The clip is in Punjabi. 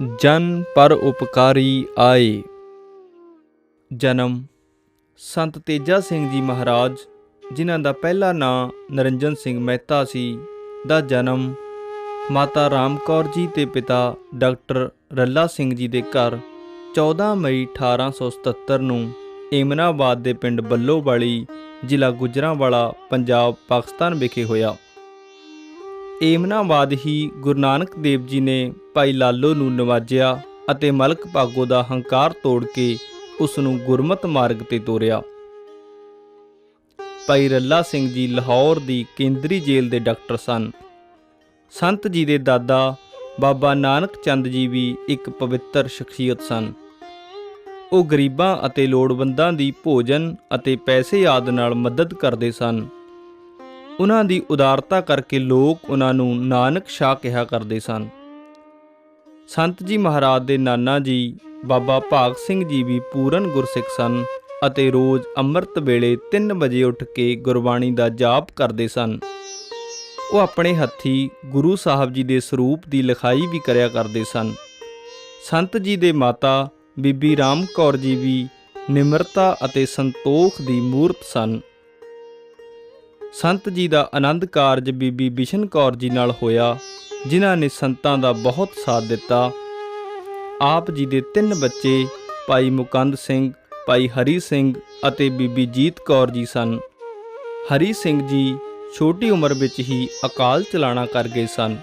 ਜਨ ਪਰ ਉਪਕਾਰੀ ਆਏ। ਜਨਮ ਸੰਤ ਤੇਜਾ ਸਿੰਘ ਜੀ ਮਹਾਰਾਜ, ਜਿਨ੍ਹਾਂ ਦਾ ਪਹਿਲਾ ਨਾਂ ਨਰਿੰਜਨ ਸਿੰਘ ਮਹਿਤਾ ਸੀ, ਦਾ ਜਨਮ ਮਾਤਾ ਰਾਮ ਕੌਰ ਜੀ ਤੇ ਪਿਤਾ ਡਾਕਟਰ ਰੱਲਾ ਸਿੰਘ ਜੀ ਦੇ ਘਰ 14 ਮਈ 1877 ਨੂੰ ਏਮਨਾਬਾਦ ਦੇ ਪਿੰਡ ਬੱਲੋਵਾਲੀ, ਜ਼ਿਲ੍ਹਾ ਗੁਜਰਾਂਵਾਲਾ, ਪੰਜਾਬ, ਪਾਕਿਸਤਾਨ ਵਿਖੇ ਹੋਇਆ। ਏਮਨਾਬਾਦ ਹੀ ਗੁਰੂ ਨਾਨਕ ਦੇਵ ਜੀ ਨੇ ਭਾਈ ਲਾਲੋ ਨੂੰ ਨਵਾਜਿਆ ਅਤੇ ਮਲਕ ਭਾਗੋ ਦਾ ਹੰਕਾਰ ਤੋੜ ਕੇ ਉਸ ਨੂੰ ਗੁਰਮਤ ਮਾਰਗ ਤੇ ਤੋਰਿਆ। ਭਾਈ ਰੱਲਾ ਸਿੰਘ ਜੀ ਲਾਹੌਰ ਦੀ ਕੇਂਦਰੀ ਜੇਲ੍ਹ ਦੇ ਡਾਕਟਰ ਸਨ। ਸੰਤ ਜੀ ਦੇ ਦਾਦਾ ਬਾਬਾ ਨਾਨਕ ਚੰਦ ਜੀ ਵੀ ਇੱਕ ਪਵਿੱਤਰ ਸ਼ਖਸੀਅਤ ਸਨ। ਉਹ ਗਰੀਬਾਂ ਅਤੇ ਲੋੜਵੰਦਾਂ ਦੀ ਭੋਜਨ ਅਤੇ ਪੈਸੇ ਆਦ ਨਾਲ ਮਦਦ ਕਰਦੇ ਸਨ। ਉਹਨਾਂ ਦੀ ਉਦਾਰਤਾ ਕਰਕੇ ਲੋਕ ਉਹਨਾਂ ਨੂੰ ਨਾਨਕ ਸ਼ਾਹ ਕਿਹਾ ਕਰਦੇ ਸਨ। ਸੰਤ ਜੀ ਮਹਾਰਾਜ ਦੇ ਨਾਨਾ ਜੀ, ਬਾਬਾ ਭਾਗ ਸਿੰਘ ਜੀ ਵੀ ਪੂਰਨ ਗੁਰਸਿੱਖ ਸਨ ਅਤੇ ਰੋਜ਼ ਅੰਮ੍ਰਿਤ ਵੇਲੇ 3 ਵਜੇ ਉੱਠ ਕੇ ਗੁਰਬਾਣੀ ਦਾ ਜਾਪ ਕਰਦੇ ਸਨ। ਉਹ ਆਪਣੇ ਹੱਥੀ ਗੁਰੂ ਸਾਹਿਬ ਜੀ ਦੇ ਸਰੂਪ ਦੀ ਲਿਖਾਈ ਵੀ ਕਰਿਆ ਕਰਦੇ ਸਨ। ਸੰਤ ਜੀ ਦੇ ਮਾਤਾ ਬੀਬੀ ਰਾਮ ਕੌਰ ਜੀ ਵੀ ਨਿਮਰਤਾ ਅਤੇ ਸੰਤੋਖ ਦੀ ਮੂਰਤ ਸਨ। ਸੰਤ ਜੀ ਦਾ ਆਨੰਦ ਕਾਰਜ ਬੀਬੀ ਬਿਸ਼ਨ ਕੌਰ ਜੀ ਨਾਲ ਹੋਇਆ, ਜਿਨ੍ਹਾਂ ਨੇ ਸੰਤਾਂ ਦਾ ਬਹੁਤ ਸਾਥ ਦਿੱਤਾ। ਆਪ ਜੀ ਦੇ ਤਿੰਨ ਬੱਚੇ, ਭਾਈ ਮੁਕੰਦ ਸਿੰਘ, ਭਾਈ ਹਰੀ ਸਿੰਘ ਅਤੇ ਬੀਬੀ ਜੀਤ ਕੌਰ ਜੀ ਸਨ। ਹਰੀ ਸਿੰਘ ਜੀ ਛੋਟੀ ਉਮਰ ਵਿੱਚ ਹੀ ਅਕਾਲ ਚਲਾਣਾ ਕਰ ਗਏ ਸਨ।